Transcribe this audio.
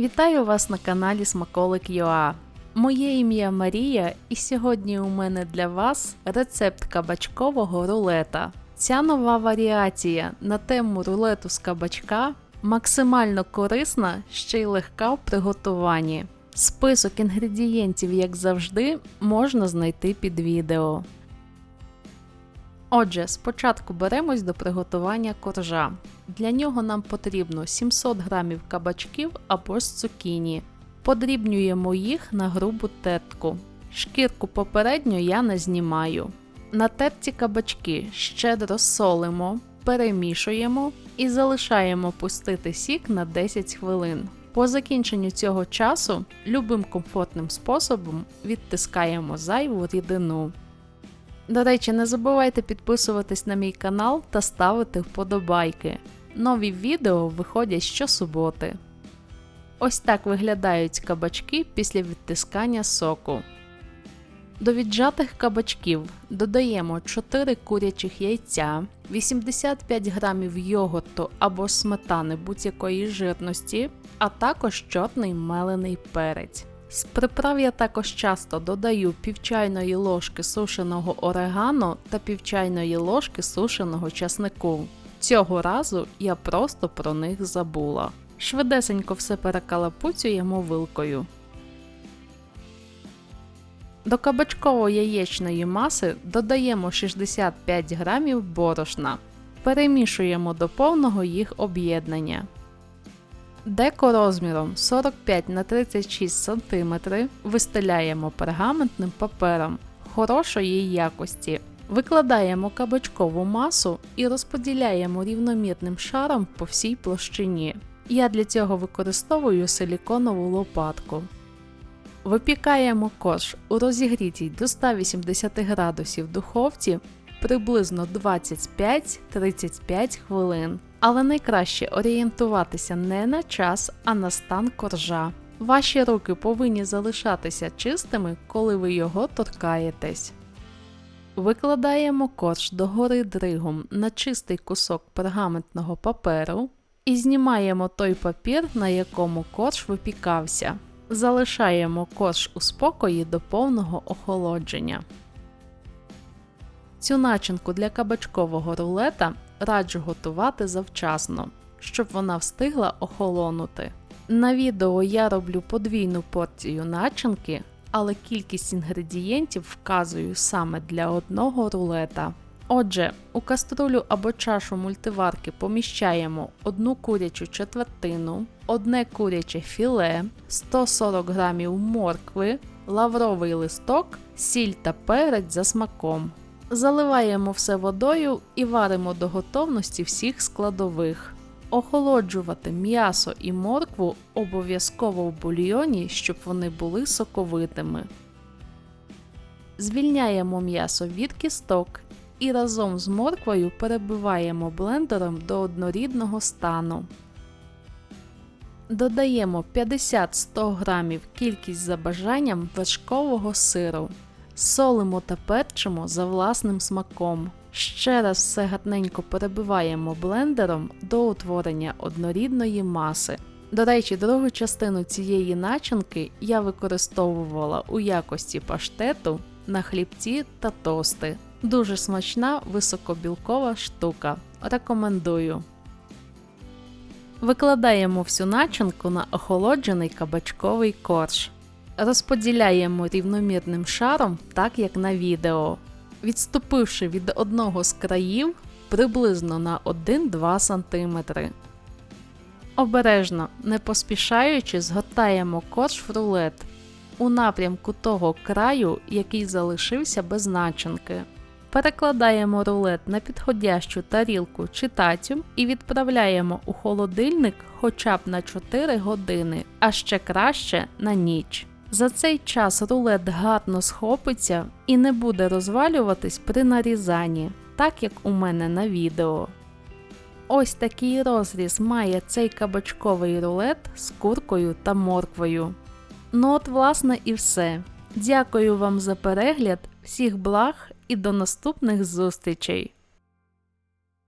Вітаю вас на каналі Смаколик ЮА. Моє ім'я Марія, і сьогодні у мене для вас рецепт кабачкового рулета. Ця нова варіація на тему рулету з кабачка максимально корисна, ще й легка в приготуванні. Список інгредієнтів, як завжди, можна знайти під відео. Отже, спочатку беремось до приготування коржа. Для нього нам потрібно 700 г кабачків або з цукіні. Подрібнюємо їх на грубу тертку. Шкірку попередньо я не знімаю. На тертці кабачки щедро солимо, перемішуємо і залишаємо пустити сік на 10 хвилин. По закінченню цього часу любим комфортним способом відтискаємо зайву рідину. До речі, не забувайте підписуватись на мій канал та ставити вподобайки. Нові відео виходять щосуботи. Ось так виглядають кабачки після відтискання соку. До віджатих кабачків додаємо 4 курячих яйця, 85 г йогурту або сметани будь-якої жирності, а також чорний мелений перець. З приправ я також часто додаю півчайної ложки сушеного орегано та півчайної ложки сушеного часнику. Цього разу я просто про них забула. Швидесенько все перекалапуцюємо вилкою. До кабачково-яєчної маси додаємо 65 г борошна. Перемішуємо до повного їх об'єднання. Деко розміром 45 на 36 см вистеляємо пергаментним папером хорошої якості. Викладаємо кабачкову масу і розподіляємо рівномірним шаром по всій площині. Я для цього використовую силіконову лопатку. Випікаємо корж у розігрітій до 180 градусів духовці приблизно 25-35 хвилин. Але найкраще орієнтуватися не на час, а на стан коржа. Ваші руки повинні залишатися чистими, коли ви його торкаєтесь. Викладаємо корж догори дригом на чистий кусок пергаментного паперу і знімаємо той папір, на якому корж випікався. Залишаємо корж у спокої до повного охолодження. Цю начинку для кабачкового рулета раджу готувати завчасно, щоб вона встигла охолонути. На відео я роблю подвійну порцію начинки, але кількість інгредієнтів вказую саме для одного рулета. Отже, у каструлю або чашу мультиварки поміщаємо одну курячу четвертину, одне куряче філе, 140 г моркви, лавровий листок, сіль та перець за смаком. Заливаємо все водою і варимо до готовності всіх складових. Охолоджувати м'ясо і моркву обов'язково в бульйоні, щоб вони були соковитими. Звільняємо м'ясо від кісток і разом з морквою перебиваємо блендером до однорідного стану. Додаємо 50-100 г кількість за бажанням вершкового сиру. Солимо та перчимо за власним смаком. Ще раз все гатненько перебиваємо блендером до утворення однорідної маси. До речі, другу частину цієї начинки я використовувала у якості паштету на хлібці та тости. Дуже смачна високобілкова штука. Рекомендую. Викладаємо всю начинку на охолоджений кабачковий корж. Розподіляємо рівномірним шаром, так як на відео, відступивши від одного з країв приблизно на 1-2 см. Обережно, не поспішаючи, згортаємо корж в рулет у напрямку того краю, який залишився без начинки. Перекладаємо рулет на підходящу тарілку чи тацю і відправляємо у холодильник хоча б на 4 години, а ще краще на ніч. За цей час рулет гарно схопиться і не буде розвалюватись при нарізанні, так як у мене на відео. Ось такий розріз має цей кабачковий рулет з куркою та морквою. Ну от, власне, і все. Дякую вам за перегляд, всіх благ і до наступних зустрічей!